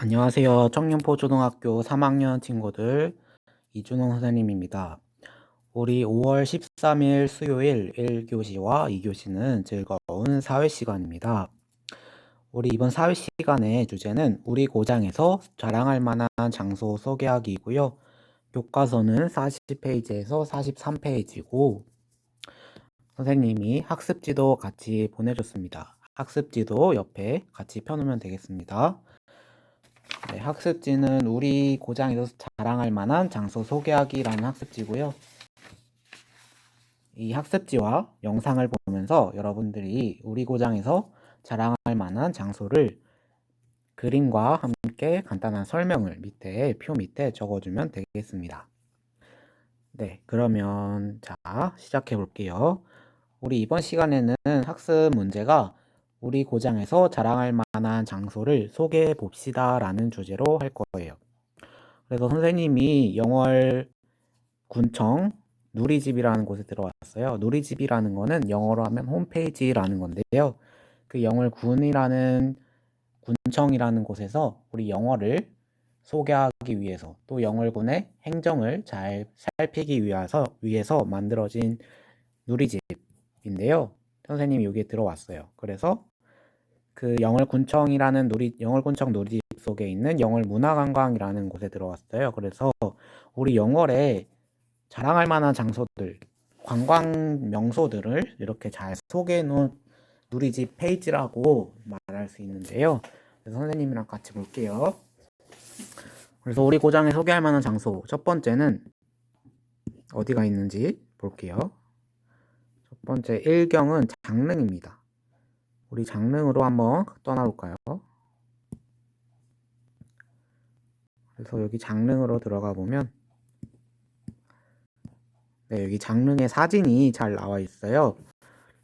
안녕하세요. 청년포초등학교 3학년 친구들 이준호 선생님입니다. 우리 5월 13일 수요일 1교시와 2교시는 즐거운 사회 시간입니다. 우리 이번 사회 시간의 주제는 우리 고장에서 자랑할 만한 장소 소개하기이고요. 교과서는 40페이지에서 43페이지고 선생님이 학습지도 같이 보내줬습니다. 학습지도 옆에 같이 펴놓으면 되겠습니다. 네, 학습지는 우리 고장에서 자랑할 만한 장소 소개하기라는 학습지고요. 이 학습지와 영상을 보면서 여러분들이 우리 고장에서 자랑할 만한 장소를 그림과 함께 간단한 설명을 밑에 표 밑에 적어주면 되겠습니다. 네, 그러면 자 시작해 볼게요. 우리 이번 시간에는 학습 문제가 우리 고장에서 자랑할 만한 장소를 소개해 봅시다 라는 주제로 할 거예요. 그래서 선생님이 영월 군청 누리집이라는 곳에 들어왔어요. 누리집이라는 거는 영어로 하면 홈페이지라는 건데요. 그 영월 군이라는 군청이라는 곳에서 우리 영어를 소개하기 위해서 또 영월군의 행정을 잘 살피기 위해서 위해서 만들어진 누리집인데요. 선생님이 여기에 들어왔어요. 그래서 그 영월군청이라는 누리 영월군청 누리집 속에 있는 영월문화관광이라는 곳에 들어왔어요. 그래서 우리 영월에 자랑할 만한 장소들, 관광 명소들을 이렇게 잘 소개해 놓은 누리집 페이지라고 말할 수 있는데요. 그래서 선생님이랑 같이 볼게요. 그래서 우리 고장에 소개할 만한 장소 첫 번째는 어디가 있는지 볼게요. 첫 번째 일경은 장릉입니다. 우리 장릉으로 한번 떠나볼까요? 그래서 여기 장릉으로 들어가 보면 네, 여기 장릉의 사진이 잘 나와 있어요.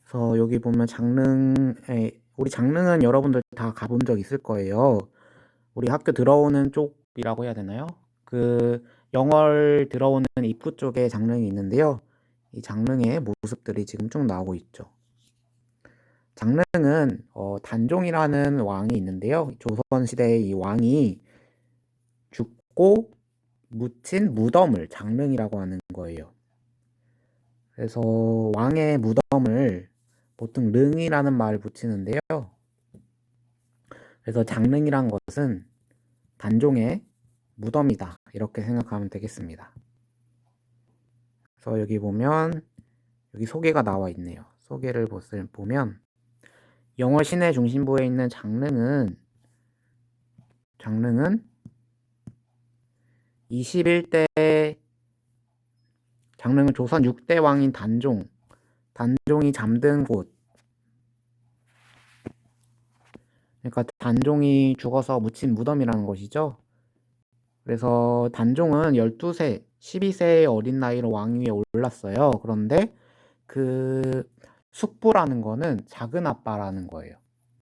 그래서 여기 보면 장릉에 우리 장릉은 여러분들 다 가본 적 있을 거예요. 우리 학교 들어오는 쪽이라고 해야 되나요? 그 영월 들어오는 입구 쪽에 장릉이 있는데요. 이 장릉의 모습들이 지금 쭉 나오고 있죠. 장릉은 어, 단종이라는 왕이 있는데요. 조선 시대의 이 왕이 죽고 묻힌 무덤을 장릉이라고 하는 거예요. 그래서 왕의 무덤을 보통 릉이라는 말을 붙이는데요. 그래서 장릉이란 것은 단종의 무덤이다. 이렇게 생각하면 되겠습니다. 그래서 여기 보면 여기 소개가 나와 있네요. 소개를 보면 영월 시내 중심부에 있는 장릉은 장릉은 21대 장릉은 조선 6대 왕인 단종 단종이 잠든 곳 그러니까 단종이 죽어서 묻힌 무덤이라는 것이죠. 그래서 단종은 12세, 12세의 어린 나이로 왕위에 올랐어요. 그런데 그 숙부라는 거는 작은 아빠라는 거예요.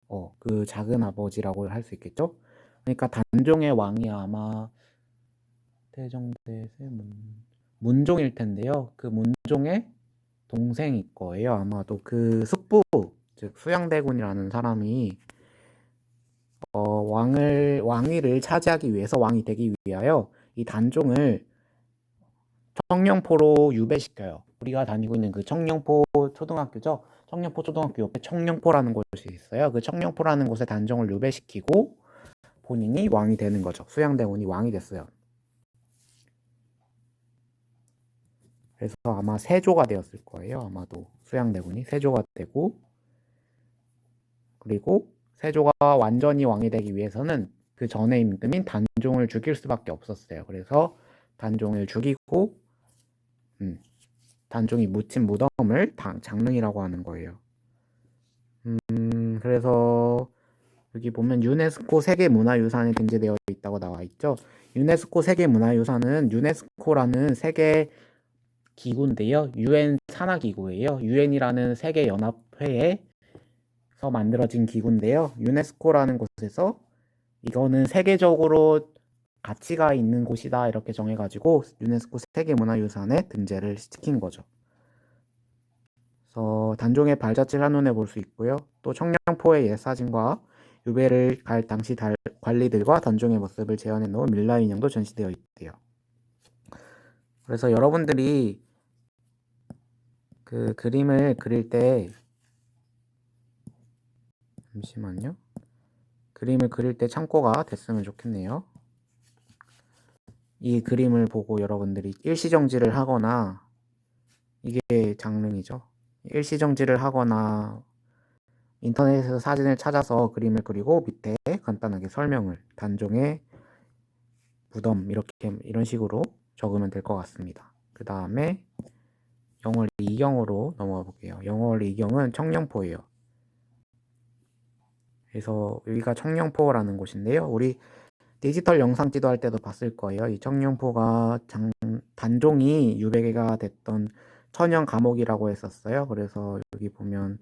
어, 그 작은 아버지라고 할 수 있겠죠? 그러니까 단종의 왕이 아마 태정대 세문 문종일 텐데요. 그 문종의 동생일 거예요. 아마도 그 숙부 즉 수양대군이라는 사람이 어, 왕을 왕위를 차지하기 위해서 왕이 되기 위하여 이 단종을 청령포로 유배시켜요. 우리가 다니고 있는 그 청령포 초등학교죠. 청령포 초등학교 옆에 청령포라는 곳이 있어요. 그 청령포라는 곳에 단종을 유배시키고 본인이 왕이 되는 거죠. 수양대군이 왕이 됐어요. 그래서 아마 세조가 되었을 거예요. 아마도 수양대군이 세조가 되고 그리고 세조가 완전히 왕이 되기 위해서는 그 전에 임금인 단종을 죽일 수밖에 없었어요. 그래서 단종을 죽이고 음, 단종이 묻힌 무덤을 장릉이라고 하는 거예요. 음, 그래서 여기 보면 유네스코 세계문화유산에 등재되어 있다고 나와 있죠. 유네스코 세계문화유산은 유네스코라는 세계 기구인데요. 유엔 산하기구예요. 유엔이라는 세계연합회에서 만들어진 기구인데요. 유네스코라는 곳에서 이거는 세계적으로 가치가 있는 곳이다 이렇게 정해가지고 유네스코 세계문화유산에 등재를 시킨 거죠. 그래서 단종의 발자취를 한눈에 볼 수 있고요. 또 청량포의 옛 사진과 유배를 갈 당시 달- 관리들과 단종의 모습을 재현해 놓은 밀라 인형도 전시되어 있대요. 그래서 여러분들이 그 그림을 그릴 때 잠시만요. 그림을 그릴 때 참고가 됐으면 좋겠네요. 이 그림을 보고 여러분들이 일시정지를 하거나 이게 장릉이죠. 일시정지를 하거나 인터넷에서 사진을 찾아서 그림을 그리고 밑에 간단하게 설명을 단종의 무덤 이렇게 이런 식으로 적으면 될 것 같습니다. 그 다음에 영월 이경으로 넘어가 볼게요. 영월 이경은 청령포예요. 그래서 여기가 청령포라는 곳인데요. 우리 디지털 영상 지도할 때도 봤을 거예요. 이 청령포가 장, 단종이 유배가 됐던 천연 감옥이라고 했었어요. 그래서 여기 보면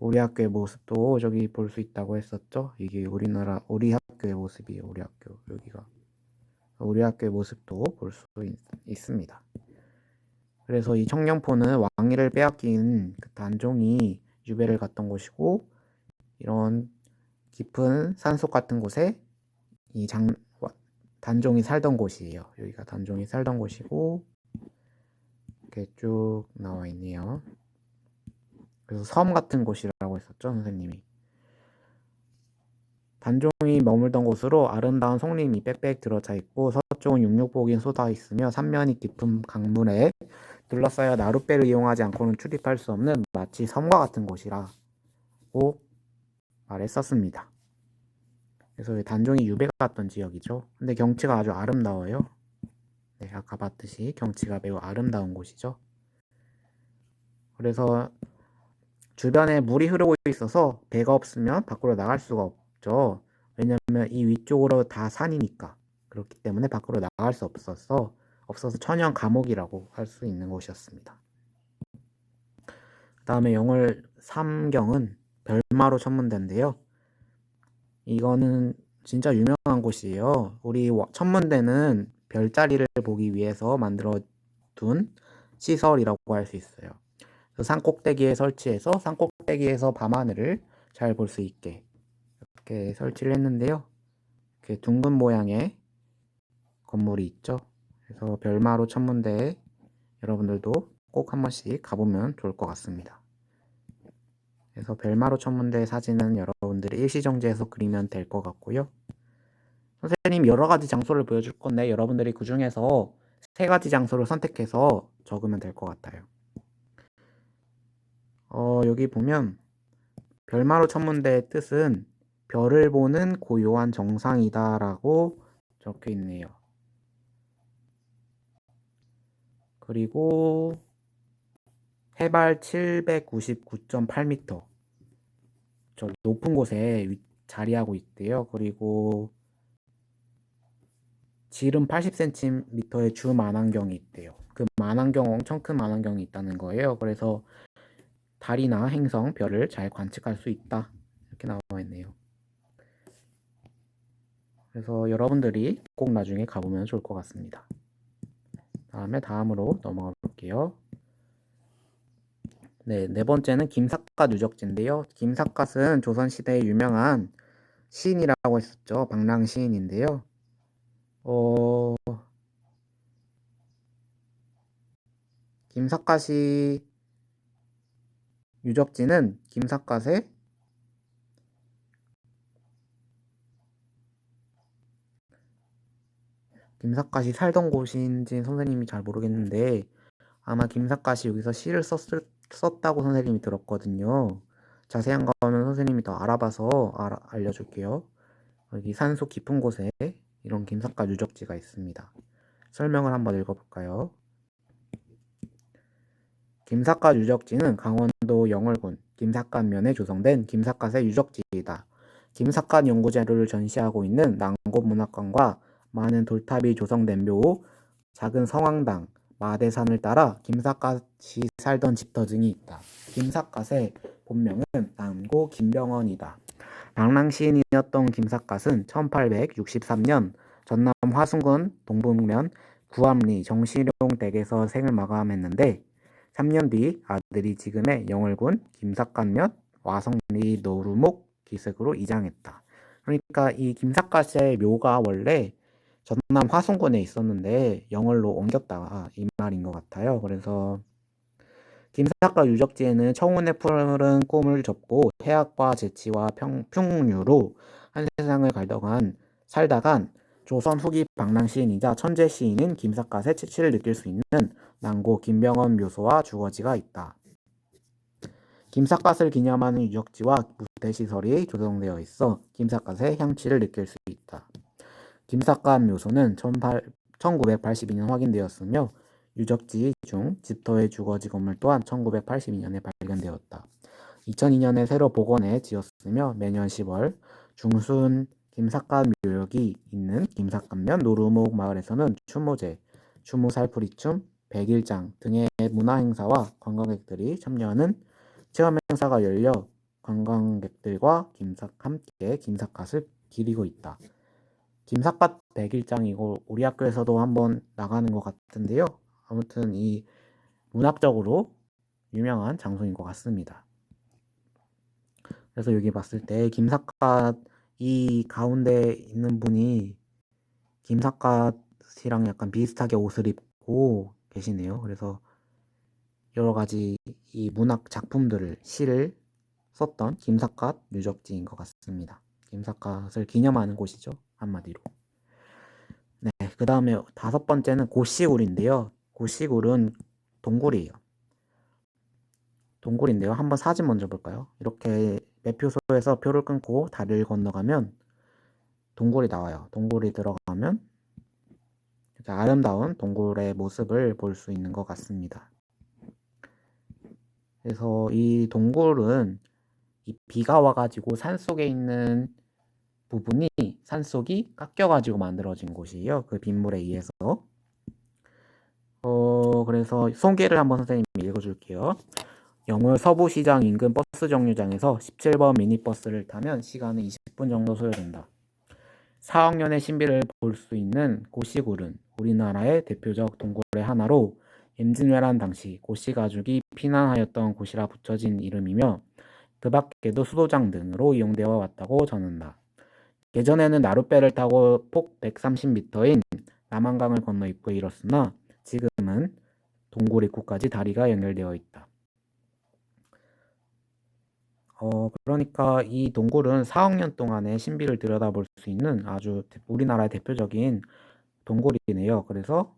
우리 학교의 모습도 저기 볼 수 있다고 했었죠. 이게 우리나라 우리 학교의 모습이에요. 우리 학교 여기가 우리 학교의 모습도 볼 수 있습니다. 그래서 이 청령포는 왕위를 빼앗긴 그 단종이 유배를 갔던 곳이고 이런 깊은 산속 같은 곳에 이 장, 단종이 살던 곳이에요. 여기가 단종이 살던 곳이고 이렇게 쭉 나와 있네요. 그래서 섬 같은 곳이라고 했었죠, 선생님이. 단종이 머물던 곳으로 아름다운 송림이 빽빽 들어차 있고 서쪽은 육육복이 쏟아 있으며 삼면이 깊은 강물에 둘러싸여 나룻배를 이용하지 않고는 출입할 수 없는 마치 섬과 같은 곳이라고 말했었습니다. 그래서 단종이 유배가 갔던 지역이죠. 근데 경치가 아주 아름다워요. 네, 아까 봤듯이 경치가 매우 아름다운 곳이죠. 그래서 주변에 물이 흐르고 있어서 배가 없으면 밖으로 나갈 수가 없죠. 왜냐하면 이 위쪽으로 다 산이니까 그렇기 때문에 밖으로 나갈 수 없어서 없어서 천연 감옥이라고 할 수 있는 곳이었습니다. 그 다음에 영월 삼경은 별마로 천문대인데요. 이거는 진짜 유명한 곳이에요. 우리 천문대는 별자리를 보기 위해서 만들어 둔 시설이라고 할 수 있어요. 산 꼭대기에 설치해서 산 꼭대기에서 밤하늘을 잘 볼 수 있게 이렇게 설치를 했는데요. 이렇게 둥근 모양의 건물이 있죠. 그래서 별마로 천문대에 여러분들도 꼭 한 번씩 가보면 좋을 것 같습니다. 그래서 별마로 천문대 사진은 여러분들이 일시정지해서 그리면 될 것 같고요. 선생님 여러 가지 장소를 보여줄 건데 여러분들이 그 중에서 세 가지 장소를 선택해서 적으면 될 것 같아요. 어, 여기 보면 별마로 천문대의 뜻은 별을 보는 고요한 정상이다라고 적혀 있네요. 그리고 해발 799.8m 저 높은 곳에 자리하고 있대요. 그리고 지름 80cm의 주 만환경이 있대요. 그 만환경 엄청 큰 만환경이 있다는 거예요. 그래서 달이나 행성, 별을 잘 관측할 수 있다. 이렇게 나와 있네요. 그래서 여러분들이 꼭 나중에 가보면 좋을 것 같습니다. 다음에 다음으로 넘어가 볼게요. 네, 네 번째는 김삿갓 유적지인데요. 김삿갓은 조선시대의 유명한 시인이라고 했었죠. 방랑 시인인데요. 어, 김삿갓이 유적지는 김삿갓의 김삿갓이 살던 곳인지 선생님이 잘 모르겠는데 아마 김삿갓이 여기서 시를 썼을, 썼다고 선생님이 들었거든요. 자세한 거는 선생님이 더 알아봐서 알아, 알려줄게요. 여기 산속 깊은 곳에 이런 김삿갓 유적지가 있습니다. 설명을 한번 읽어볼까요? 김삿갓 유적지는 강원도 영월군 김삿갓면에 조성된 김삿갓의 유적지이다. 김삿갓 연구 자료를 전시하고 있는 낭곡문학관과 많은 돌탑이 조성된 묘, 작은 성황당, 마대산을 따라 김삿갓이 살던 집터 등이 있다. 김삿갓의 본명은 남고 김병원이다. 방랑 시인이었던 김삿갓은 1863년 전남 화순군 동북면 구암리 정시룡 댁에서 생을 마감했는데 3년 뒤 아들이 지금의 영월군 김삿갓면 와성리 노루목 기슭으로 이장했다. 그러니까 이 김삿갓의 묘가 원래 전남 화순군에 있었는데 영월로 옮겼다 이 말인 것 같아요. 그래서 김삿갓 유적지에는 청운의 푸른 꿈을 접고 해학과 재치와 평, 풍류로 한 세상을 갈더간 살다간 조선 후기 방랑 시인이자 천재 시인인 김삿갓의 채취를 느낄 수 있는 난고 김병헌 묘소와 주거지가 있다. 김삿갓을 기념하는 유적지와 무대시설이 조성되어 있어 김삿갓의 향취를 느낄 수 있다. 김삿갓 묘소는 1982년 확인되었으며 유적지 중 집터의 주거지 건물 또한 1982년에 발견되었다. 2002년에 새로 복원해 지었으며 매년 10월 중순 김삿갓 묘역이 있는 김삿갓면 노루목 마을에서는 추모제, 추모살풀이춤, 백일장 등의 문화행사와 관광객들이 참여하는 체험 행사가 열려 관광객들과 김삿 함께 김삿갓을 기리고 있다. 김삿갓 백일장이고 우리 학교에서도 한번 나가는 것 같은데요. 아무튼 이 문학적으로 유명한 장소인 것 같습니다. 그래서 여기 봤을 때 김삿갓 이 가운데 있는 분이 김삿갓이랑 약간 비슷하게 옷을 입고 계시네요. 그래서 여러 가지 이 문학 작품들을 시를 썼던 김삿갓 유적지인 것 같습니다. 김삿갓을 기념하는 곳이죠. 한마디로. 네, 그 다음에 다섯 번째는 고시굴인데요. 고시굴은 동굴이에요. 동굴인데요. 한번 사진 먼저 볼까요? 이렇게 매표소에서 표를 끊고 다리를 건너가면 동굴이 나와요. 동굴이 들어가면 아름다운 동굴의 모습을 볼 수 있는 것 같습니다. 그래서 이 동굴은 이 비가 와가지고 산 속에 있는 부분이 산속이 깎여가지고 만들어진 곳이에요. 그 빗물에 의해서. 어, 그래서 소개를 한번 선생님이 읽어줄게요. 영월 서부시장 인근 버스 정류장에서 17번 미니버스를 타면 시간은 20분 정도 소요된다. 4학년의 신비를 볼 수 있는 고시굴은 우리나라의 대표적 동굴의 하나로 임진왜란 당시 고씨 가족이 피난하였던 곳이라 붙여진 이름이며 그 밖에도 수도장 등으로 이용되어 왔다고 전한다. 예전에는 나룻배를 타고 폭 130m인 남한강을 건너 입구에 이뤘으나 지금은 동굴 입구까지 다리가 연결되어 있다. 어, 그러니까 이 동굴은 4억 년 동안의 신비를 들여다볼 수 있는 아주 우리나라의 대표적인 동굴이네요. 그래서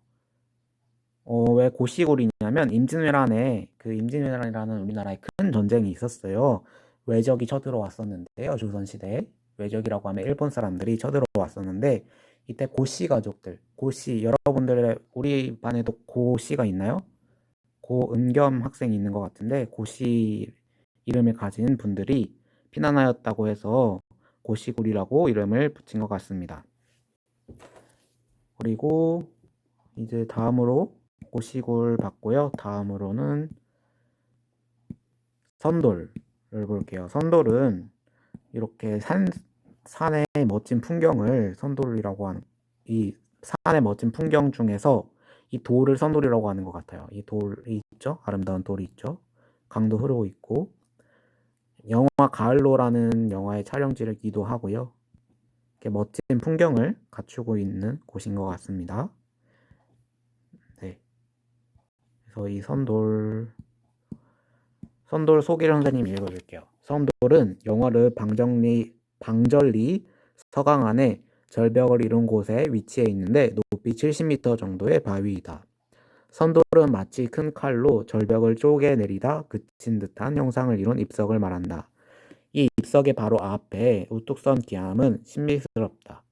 어, 왜 고시골이냐면 임진왜란에 그 임진왜란이라는 우리나라의 큰 전쟁이 있었어요. 외적이 쳐들어왔었는데요. 조선시대에 외적이라고 하면 일본 사람들이 쳐들어왔었는데 이때 고씨 가족들, 고씨 여러분들의 우리 반에도 고씨가 있나요? 고은겸 학생이 있는 것 같은데 고씨 이름을 가진 분들이 피난하였다고 해서 고시굴이라고 이름을 붙인 것 같습니다. 그리고 이제 다음으로 고시굴 봤고요. 다음으로는 선돌을 볼게요. 선돌은 이렇게 산, 산의 멋진 풍경을 선돌이라고 하는, 이 산의 멋진 풍경 중에서 이 돌을 선돌이라고 하는 것 같아요. 이 돌이 있죠? 아름다운 돌이 있죠? 강도 흐르고 있고, 영화 가을로라는 영화의 촬영지이기도 하고요. 이렇게 멋진 풍경을 갖추고 있는 곳인 것 같습니다. 네. 그래서 이 선돌 선돌 소개를 선생님 읽어줄게요. 선돌은 영화를 방정리 방절리 서강 안에 절벽을 이룬 곳에 위치해 있는데 높이 70m 정도의 바위이다. 선돌은 마치 큰 칼로 절벽을 쪼개내리다 그친 듯한 형상을 이룬 입석을 말한다. 이 입석의 바로 앞에 우뚝 선 기암은 신비스럽다.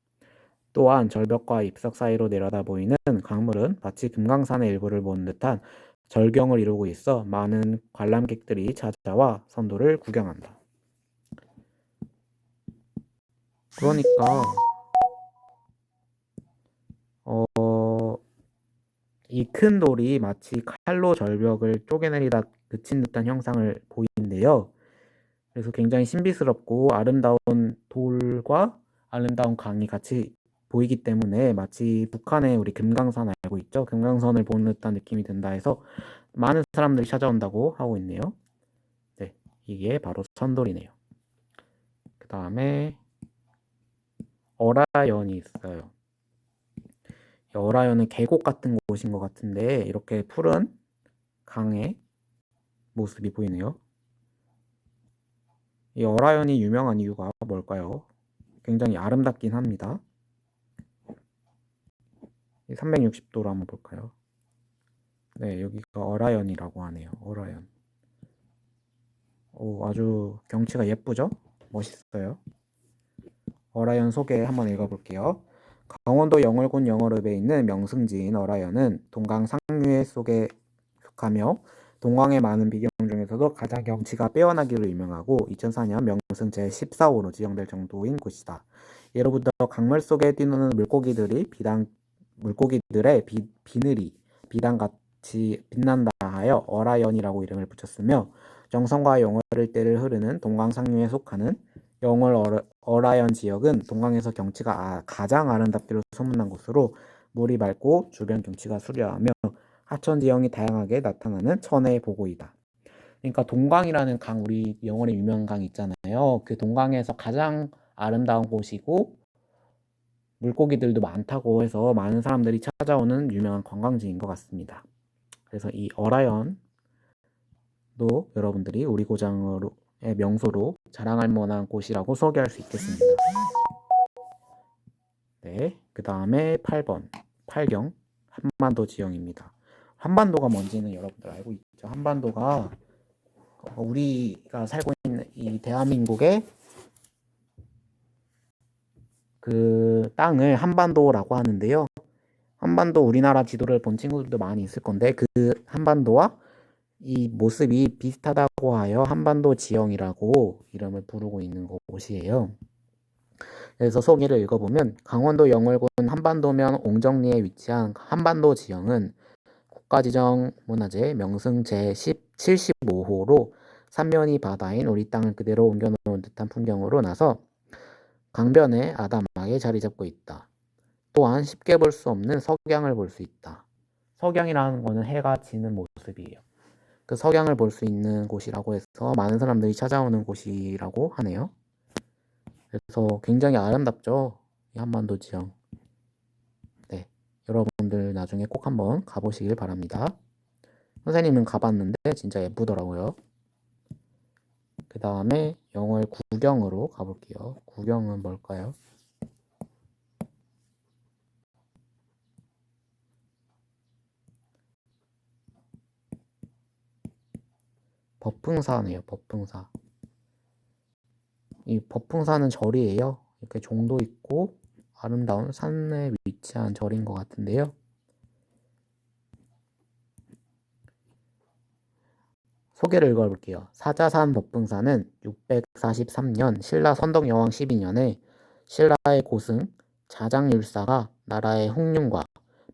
또한 절벽과 입석 사이로 내려다 보이는 강물은 마치 금강산의 일부를 본 듯한 절경을 이루고 있어 많은 관람객들이 찾아와 선도를 구경한다. 그러니까 어, 이 큰 돌이 마치 칼로 절벽을 쪼개내리다 그친 듯한 형상을 보이는데요. 그래서 굉장히 신비스럽고 아름다운 돌과 아름다운 강이 같이 보이기 때문에 마치 북한의 우리 금강산 알고 있죠? 금강산을 보는 듯한 느낌이 든다 해서 많은 사람들이 찾아온다고 하고 있네요. 네, 이게 바로 선돌이네요. 그 다음에 어라연이 있어요. 이 어라연은 계곡 같은 곳인 것 같은데 이렇게 푸른 강의 모습이 보이네요. 이 어라연이 유명한 이유가 뭘까요? 굉장히 아름답긴 합니다. 360도로 한번 볼까요? 네, 여기가 어라연이라고 하네요. 어라연. 오, 아주 경치가 예쁘죠? 멋있어요. 어라연 소개 한번 읽어볼게요. 강원도 영월군 영월읍에 있는 명승지인 어라연은 동강 상류에 속에 속하며 동강의 많은 비경 중에서도 가장 경치가 빼어나기로 유명하고 2004년 명승 제14호로 지정될 정도인 곳이다. 예로부터 강물 속에 뛰노는 물고기들이 비단 물고기들의 비, 비늘이 비단같이 빛난다 하여 어라연이라고 이름을 붙였으며 정성과 영월을 때를 흐르는 동강 상류에 속하는 영월 어라, 어라연 지역은 동강에서 경치가 아, 가장 아름답기로 소문난 곳으로 물이 맑고 주변 경치가 수려하며 하천 지형이 다양하게 나타나는 천혜의 보고이다. 그러니까 동강이라는 강 우리 영월에 유명한 강 있잖아요. 그 동강에서 가장 아름다운 곳이고 물고기들도 많다고 해서 많은 사람들이 찾아오는 유명한 관광지인 것 같습니다. 그래서 이 어라연도 여러분들이 우리 고장의 명소로 자랑할 만한 곳이라고 소개할 수 있겠습니다. 네, 그 다음에 8번 8경 한반도 지형입니다. 한반도가 뭔지는 여러분들 알고 있죠? 한반도가 우리가 살고 있는 이 대한민국의 그 땅을 한반도라고 하는데요. 한반도 우리나라 지도를 본 친구들도 많이 있을 건데 그 한반도와 이 모습이 비슷하다고 하여 한반도 지형이라고 이름을 부르고 있는 곳이에요. 그래서 소개를 읽어보면 강원도 영월군 한반도면 옹정리에 위치한 한반도 지형은 국가지정 문화재 명승 제75호로 삼면이 바다인 우리 땅을 그대로 옮겨놓은 듯한 풍경으로 나서 강변에 아담하게 자리 잡고 있다. 또한 쉽게 볼 수 없는 석양을 볼 수 있다. 석양이라는 거는 해가 지는 모습이에요. 그 석양을 볼 수 있는 곳이라고 해서 많은 사람들이 찾아오는 곳이라고 하네요. 그래서 굉장히 아름답죠. 이 한반도 지형. 네. 여러분들 나중에 꼭 한번 가보시길 바랍니다. 선생님은 가봤는데 진짜 예쁘더라고요. 그 다음에 영어의 구경으로 가볼게요. 구경은 뭘까요? 법흥사네요. 법흥사. 이 법흥사는 절이에요. 이렇게 종도 있고 아름다운 산에 위치한 절인 것 같은데요. 소개를 읽어볼게요. 사자산 법흥사는 643년 신라 선덕여왕 12년에 신라의 고승 자장율사가 나라의 홍륜과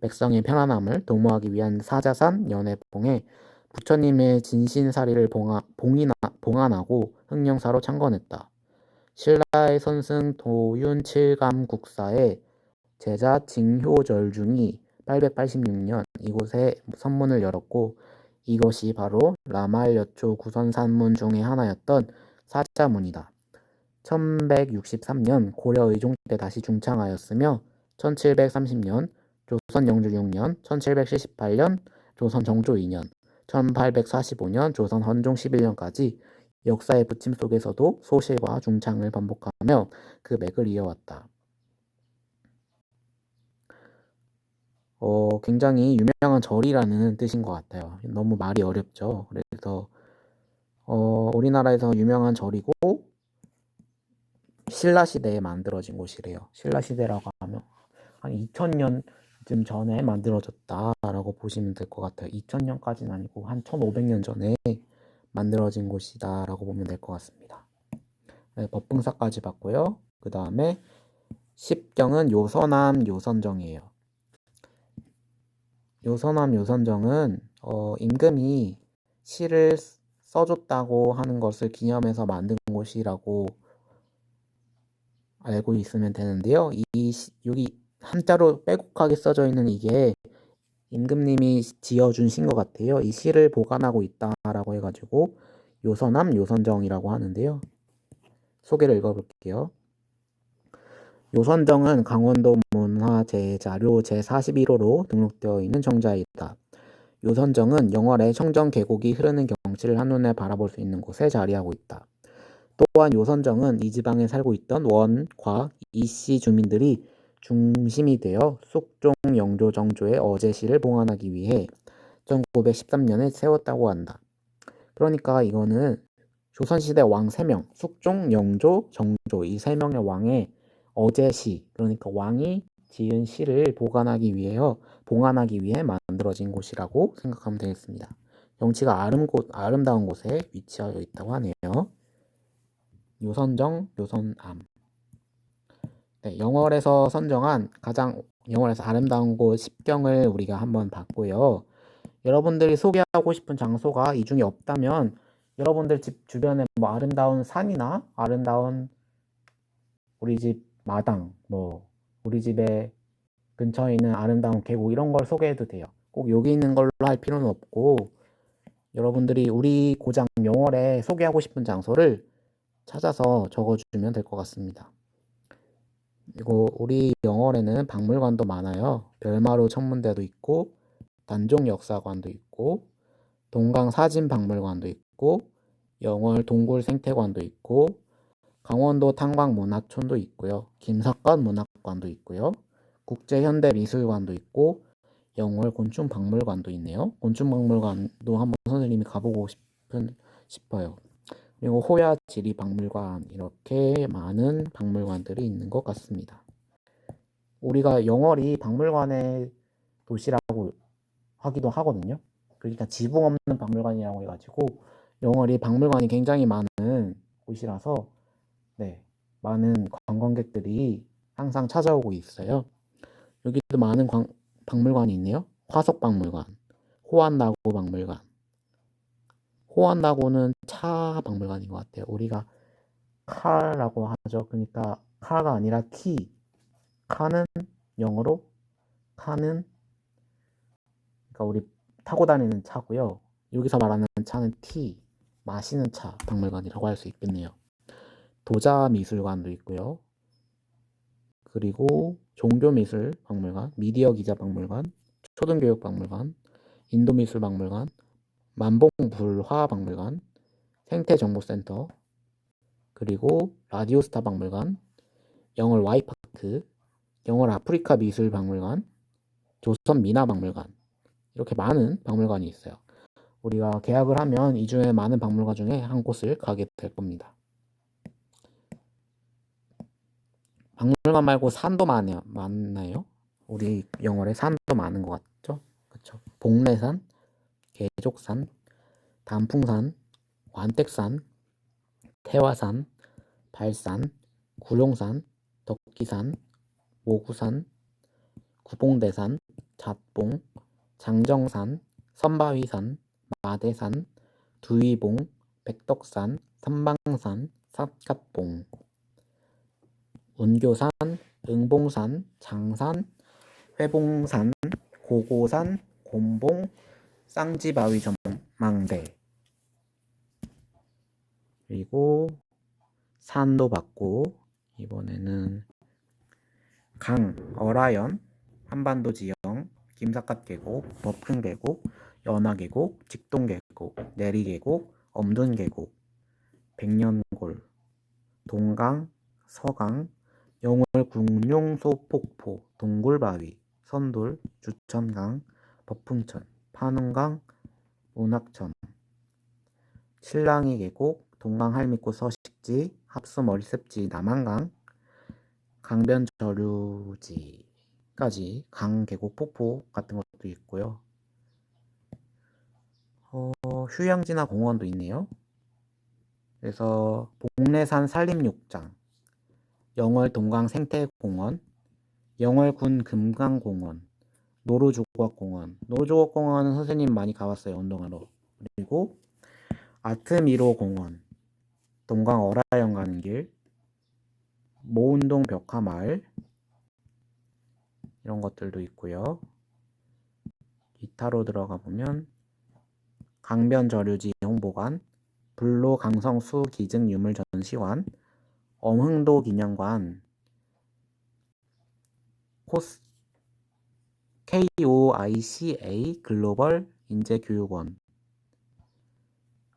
백성의 편안함을 도모하기 위한 사자산 연회봉에 부처님의 진신사리를 봉하, 봉이나, 봉안하고 흥령사로 창건했다. 신라의 선승 도윤 칠감 국사의 제자 징효절중이 886년 이곳에 선문을 열었고 이것이 바로 라말여초 구선산문 중의 하나였던 사자문이다. 1163년 고려 의종 때 다시 중창하였으며 1730년 조선 영주 6년, 1778년 조선 정조 2년, 1845년 조선 헌종 11년까지 역사의 부침 속에서도 소실과 중창을 반복하며 그 맥을 이어왔다. 어, 굉장히 유명한 절이라는 뜻인 것 같아요. 너무 말이 어렵죠. 그래서 어, 우리나라에서 유명한 절이고 신라 시대에 만들어진 곳이래요. 신라 시대라고 하면 한 2000년 쯤 전에 만들어졌다라고 보시면 될 것 같아요. 2000년까지는 아니고 한 1500년 전에 만들어진 곳이다라고 보면 될 것 같습니다. 네, 법흥사까지 봤고요. 그 다음에 십경은 요서남 요선정이에요. 요선함 요선정은 어, 임금이 시를 써줬다고 하는 것을 기념해서 만든 곳이라고 알고 있으면 되는데요. 이 시, 여기 한자로 빼곡하게 써져 있는 이게 임금님이 지어준 시인 것 같아요. 이 시를 보관하고 있다라고 해가지고 요선함 요선정이라고 하는데요. 소개를 읽어볼게요. 요선정은 강원도 문화재 자료 제41호로 등록되어 있는 정자이다. 요선정은 영월의 청정 계곡이 흐르는 경치를 한눈에 바라볼 수 있는 곳에 자리하고 있다. 또한 요선정은 이 지방에 살고 있던 원, 과, 이씨 주민들이 중심이 되어 숙종, 영조, 정조의 어제시를 봉안하기 위해 1913년에 세웠다고 한다. 그러니까 이거는 조선시대 왕 3명, 숙종, 영조, 정조 이세 명의 왕의 어제시, 그러니까 왕이 지은 시를 보관하기 위해요, 봉안하기 위해 만들어진 곳이라고 생각하면 되겠습니다. 경치가 아름 곳, 아름다운 곳에 위치하여 있다고 하네요. 요선정, 요선암. 네, 영월에서 선정한 가장 영월에서 아름다운 곳 10경을 우리가 한번 봤고요. 여러분들이 소개하고 싶은 장소가 이 중에 없다면 여러분들 집 주변에 뭐 아름다운 산이나 아름다운 우리 집 마당, 뭐 우리 집에 근처에 있는 아름다운 계곡 이런 걸 소개해도 돼요. 꼭 여기 있는 걸로 할 필요는 없고 여러분들이 우리 고장 영월에 소개하고 싶은 장소를 찾아서 적어주면 될 것 같습니다. 그리고 우리 영월에는 박물관도 많아요. 별마루 천문대도 있고 단종 역사관도 있고 동강 사진 박물관도 있고 영월 동굴 생태관도 있고 강원도 탄광 문화촌도 있고요. 김사관 문학관도 있고요. 국제 현대 미술관도 있고 영월 곤충 박물관도 있네요. 곤충 박물관도 한번 선생님이 가보고 싶은 싶어요. 그리고 호야 지리 박물관 이렇게 많은 박물관들이 있는 것 같습니다. 우리가 영월이 박물관의 도시라고 하기도 하거든요. 그러니까 지붕 없는 박물관이라고 해가지고 영월이 박물관이 굉장히 많은 곳이라서 네 많은 관광객들이 항상 찾아오고 있어요. 여기도 많은 광, 박물관이 있네요. 화석박물관, 호안나고 박물관. 호안나고는 차 박물관인 것 같아요. 우리가 카라고 하죠. 그러니까 카가 아니라 키. 카는 영어로 카는 그러니까 우리 타고 다니는 차고요. 여기서 말하는 차는 티, 마시는 차 박물관이라고 할 수 있겠네요. 도자 미술관도 있고요. 그리고 종교미술 박물관, 미디어 기자 박물관, 초등교육 박물관, 인도미술 박물관, 만봉불화 박물관, 생태정보센터, 그리고 라디오스타 박물관, 영월 와이파크, 영월 아프리카 미술 박물관, 조선 미나 박물관 이렇게 많은 박물관이 있어요. 우리가 계약을 하면 이 중에 많은 박물관 중에 한 곳을 가게 될 겁니다. 박물관 말고 산도 많아요. 많나요? 우리 영월에 산도 많은 것 같죠? 그렇죠. 복례산, 계족산, 단풍산, 완택산, 태화산, 발산, 구룡산, 덕기산, 모구산, 구봉대산, 잣봉, 장정산, 선바위산, 마대산, 두위봉, 백덕산, 삼방산, 삿갓봉, 운교산, 응봉산, 장산, 회봉산, 고고산, 곰봉, 쌍지바위 전망대. 그리고 산도 봤고 이번에는 강, 어라연, 한반도 지형, 김삿갓 계곡, 버큰 계곡, 연화 계곡, 직동 계곡, 내리 계곡, 엄둔 계곡, 백년골, 동강, 서강, 영월 궁룡소 폭포, 동굴바위, 선돌, 주천강, 법풍천, 판운강, 문학천, 신랑이 계곡, 동강 할미꽃 서식지, 합수 머리습지, 남한강, 강변 저류지까지 강, 계곡, 폭포 같은 것도 있고요. 어, 휴양지나 공원도 있네요. 그래서 복례산 산림욕장, 영월 동강 생태공원, 영월군 금강공원, 노루조각공원. 노루조각공원은 선생님 많이 가봤어요. 운동하러. 그리고 아트미로 공원, 동강 어라영 가는 길, 모운동 벽화 마을 이런 것들도 있고요. 기타로 들어가 보면 강변 저류지 홍보관, 불로 강성수 기증 유물 전시관, 엄흥도 기념관, 코스 KOICA 글로벌 인재교육원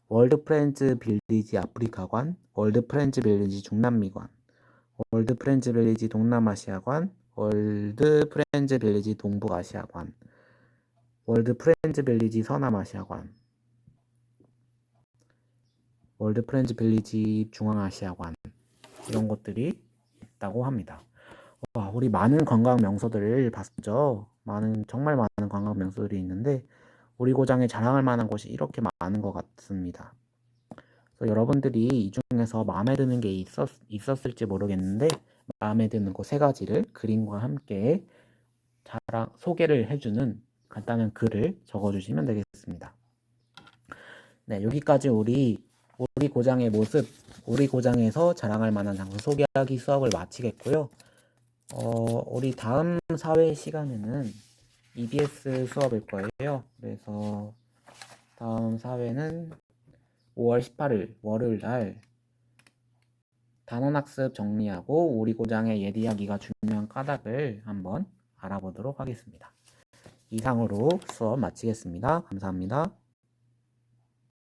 월드 프렌즈 빌리지 아프리카관 월드 프렌즈 빌리지 중남미관 월드 프렌즈 빌리지 동남아시아관 월드 프렌즈 빌리지 동북아시아관 월드 프렌즈 빌리지 서남아시아관 월드 프렌즈 빌리지 중앙아시아관 이런 것들이 있다고 합니다. 와, 우리 많은 관광 명소들을 봤죠. 많은 정말 많은 관광 명소들이 있는데 우리 고장에 자랑할 만한 곳이 이렇게 많은 것 같습니다. 그래서 여러분들이 이 중에서 마음에 드는 게 있었, 있었을지 모르겠는데 마음에 드는 곳 세 가지를 그림과 함께 자랑 소개를 해주는 간단한 글을 적어주시면 되겠습니다. 네, 여기까지 우리 우리 고장의 모습, 우리 고장에서 자랑할 만한 장소 소개하기 수업을 마치겠고요. 어, 우리 다음 사회 시간에는 EBS 수업일 거예요. 그래서 다음 사회는 5월 18일 월요일 날 단원학습 정리하고 우리 고장의 옛 이야기가 중요한 까닭을 한번 알아보도록 하겠습니다. 이상으로 수업 마치겠습니다. 감사합니다.